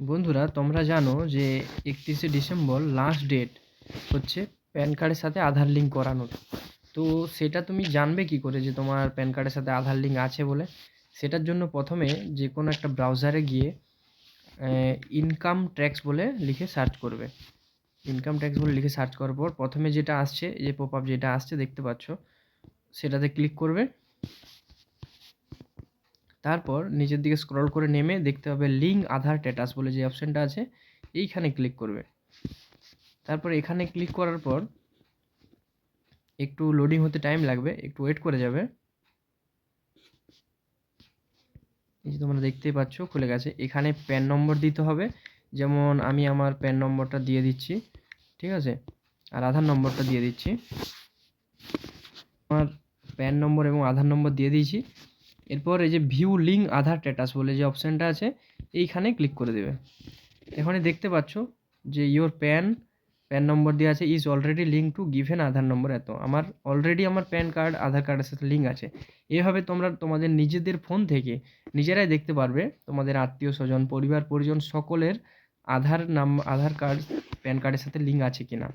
বন্ধুরা, তোমরা জানো যে একত্রিশে ডিসেম্বর লাস্ট ডেট হচ্ছে প্যান কার্ডের সাথে আধার লিঙ্ক করানোর। তো সেটা তুমি জানবে কি করে যে তোমার প্যান কার্ডের সাথে আধার লিঙ্ক আছে বলে? সেটার জন্য প্রথমে যে কোনো একটা ব্রাউজারে গিয়ে ইনকাম ট্যাক্স বলে লিখে সার্চ করবে। ইনকাম ট্যাক্স বলে লিখে সার্চ করার পর প্রথমে যেটা আসছে যে পপ আপ যেটা আসছে, দেখতে পাচ্ছ? সেটাতে ক্লিক করবে। তারপর নিচের দিকে স্ক্রল করে নেমে দেখতে হবে লিঙ্ক আধার স্ট্যাটাস বলে যে অপশানটা আছে, এইখানে ক্লিক করবে। তারপর এখানে ক্লিক করার পর একটু লোডিং হতে টাইম লাগবে, একটু ওয়েট করে যাবে। এই যে তোমরা দেখতেই পাচ্ছ, খুলে গেছে। এখানে প্যান নম্বর দিতে হবে, যেমন আমি আমার প্যান নম্বরটা দিয়ে দিচ্ছি, ঠিক আছে? আর আধার নম্বরটা দিয়ে দিচ্ছি। আমার প্যান নম্বর এবং আধার নম্বর দিয়ে দিয়েছি। এরপর এই যে ভিউ লিঙ্ক আধার স্ট্যাটাস বলে যে অপশানটা আছে, এইখানে ক্লিক করে দেবে। এখানে দেখতে পাচ্ছ যে ইওর প্যান প্যান নম্বর দেওয়া আছে is already link to given Aadhaar নম্বর এত। আমার অলরেডি আমার প্যান কার্ড আধার কার্ডের সাথে লিঙ্ক আছে। এভাবে তোমরা তোমাদের নিজেদের ফোন থেকে নিজেরাই দেখতে পারবে তোমাদের আত্মীয় স্বজন, পরিবার পরিজন সকলের আধার নাম, আধার কার্ড প্যান কার্ডের সাথে লিঙ্ক আছে কিনা।